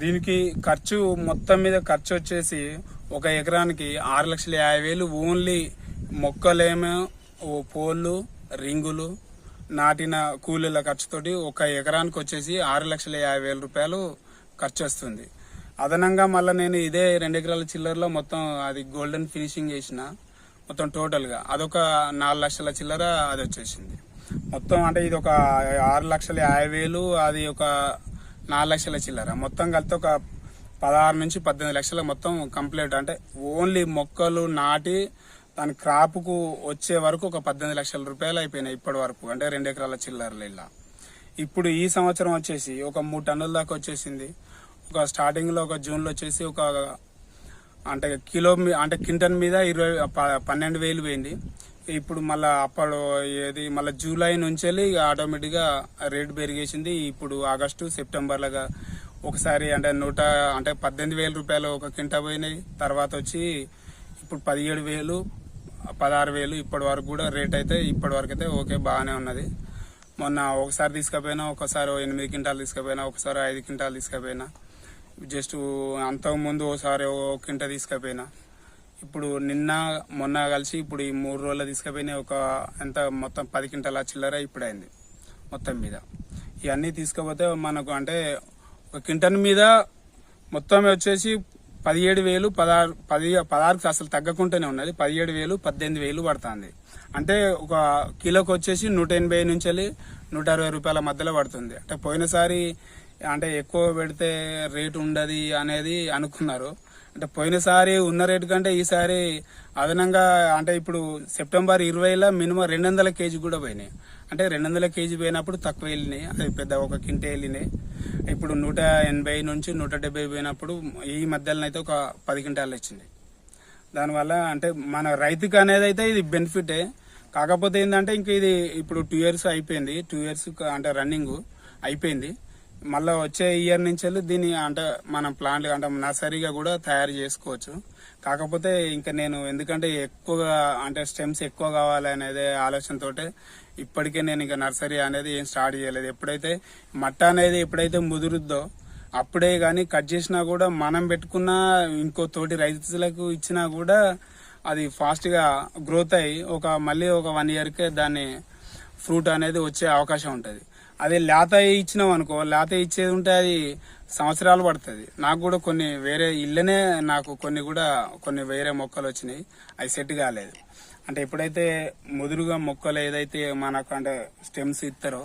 దీనికి ఖర్చు మొత్తం మీద ఖర్చు వచ్చేసి ఒక ఎకరానికి ఆరు లక్షల యాభై వేలు ఓన్లీ మొక్కలేమో ఓ పోళ్ళు రింగులు నాటిన కూలీల ఖర్చుతోటి ఒక ఎకరానికి వచ్చేసి ఆరు లక్షల యాభై వేల రూపాయలు ఖర్చు వస్తుంది. అదనంగా మళ్ళీ నేను ఇదే రెండు ఎకరాల చిల్లరలో మొత్తం అది గోల్డెన్ ఫినిషింగ్ చేసిన మొత్తం టోటల్గా అదొక నాలుగు లక్షల చిల్లర అది వచ్చేసింది. మొత్తం అంటే ఇది ఒక ఆరు లక్షల యాభై వేలు అది ఒక నాలుగు లక్షల చిల్లర. మొత్తం కలిపి ఒక పదహారు నుంచి పద్దెనిమిది లక్షల మొత్తం కంప్లీట్ అంటే ఓన్లీ మొక్కలు నాటి దాని క్రాప్కు వచ్చే వరకు ఒక పద్దెనిమిది లక్షల రూపాయలు అయిపోయినాయి ఇప్పటి వరకు. అంటే రెండు ఎకరాల చిల్లరలు ఇలా. ఇప్పుడు ఈ సంవత్సరం వచ్చేసి ఒక మూడు టన్నుల దాకా వచ్చేసింది. ఒక స్టార్టింగ్లో ఒక జూన్లో వచ్చేసి ఒక అంటే కిలో అంటే క్వింటన్ మీద ఇరవై ప- పన్నెండు వేలు పోయింది. ఇప్పుడు మళ్ళీ అప్పుడు ఏది మళ్ళీ జూలై నుంచి వెళ్ళి ఆటోమేటిక్ రేట్ పెరిగేసింది. ఇప్పుడు ఆగస్టు సెప్టెంబర్లాగా ఒకసారి అంటే నూట అంటే పద్దెనిమిది వేల రూపాయలు ఒక కింట పోయినాయి. తర్వాత వచ్చి ఇప్పుడు పదిహేడు వేలు పదహారు వేలు ఇప్పటి వరకు కూడా రేట్ అయితే ఇప్పటి వరకు అయితే ఓకే బాగానే ఉన్నది. మొన్న ఒకసారి తీసుకుపోయినా ఒకసారి ఎనిమిది క్వింటాలు తీసుకుపోయినా ఒకసారి ఐదు క్వింటాలు తీసుకుపోయినా. జస్ట్ అంతకు ముందు ఒకసారి ఓ కింట తీసుకుపోయినా. ఇప్పుడు నిన్న మొన్న కలిసి ఇప్పుడు ఈ మూడు రోజులు తీసుకుపోయినా ఒక ఎంత మొత్తం పది క్వింటాల చిల్లర ఇప్పుడు అయింది మొత్తం మీద. ఇవన్నీ తీసుకుపోతే మనకు అంటే ఒక క్వింటన్ మీద మొత్తం వచ్చేసి పదిహేడు వేలు పదహారు పది పదహారుకి అసలు తగ్గకుండానే ఉన్నది. పదిహేడు వేలు పద్దెనిమిది వేలు పడుతుంది. అంటే ఒక కిలోకి వచ్చేసి నూట ఎనభై నుంచి వెళ్ళి నూట అరవై రూపాయల మధ్యలో పడుతుంది. అంటే పోయినసారి అంటే ఎక్కువ పెడితే రేటు ఉండదు అనేది అనుకున్నారు. అంటే పోయినసారి ఉన్న రేటు కంటే ఈసారి అదనంగా అంటే ఇప్పుడు సెప్టెంబర్ ఇరవైలో మినిమం రెండు వందల కేజీ కూడా పోయినాయి. అంటే రెండు వందల కేజీ పోయినప్పుడు తక్కువ వెళ్ళినాయి. అది పెద్ద ఒక కింటే వెళ్ళినాయి. ఇప్పుడు నూట ఎనభై నుంచి నూట డెబ్బై పోయినప్పుడు ఈ మధ్యలో అయితే ఒక పది క్వింటాలు వచ్చింది. దానివల్ల అంటే మన రైతుకి అనేది అయితే ఇది బెనిఫిటే. కాకపోతే ఏంటంటే ఇంక ఇది ఇప్పుడు టూ ఇయర్స్ అయిపోయింది. టూ ఇయర్స్ అంటే రన్నింగ్ అయిపోయింది. మళ్ళీ వచ్చే ఇయర్ నుంచి వెళ్ళి దీన్ని అంటే మనం ప్లాంట్ అంటే నర్సరీగా కూడా తయారు చేసుకోవచ్చు. కాకపోతే ఇంకా నేను ఎందుకంటే ఎక్కువగా అంటే స్టెమ్స్ ఎక్కువ కావాలి అనేది ఆలోచనతో ఇప్పటికే నేను ఇంకా నర్సరీ అనేది ఏం స్టార్ట్ చేయలేదు. ఎప్పుడైతే మట్ట అనేది ఎప్పుడైతే ముదురుద్దో అప్పుడే కానీ కట్ చేసినా కూడా మనం పెట్టుకున్న ఇంకో తోటి రైతులకు ఇచ్చినా కూడా అది ఫాస్ట్గా గ్రోత్ అయ్యి ఒక మళ్ళీ ఒక వన్ ఇయర్కే దాన్ని ఫ్రూట్ అనేది వచ్చే అవకాశం ఉంటుంది. అదే లేత ఇచ్చినాం అనుకో లేత ఇచ్చేది ఉంటే అది సంవత్సరాలు పడుతుంది. నాకు కూడా కొన్ని వేరే ఇళ్ళనే నాకు కొన్ని కూడా కొన్ని వేరే మొక్కలు వచ్చినాయి. అవి సెట్ కాలేదు. అంటే ఎప్పుడైతే ముదురుగా మొక్కలు ఏదైతే మనకు అంటే స్టెమ్స్ ఇస్తారో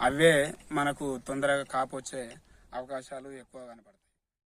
అవే మనకు తొందరగా కాపు వచ్చే అవకాశాలు ఎక్కువ కనపడతాయి.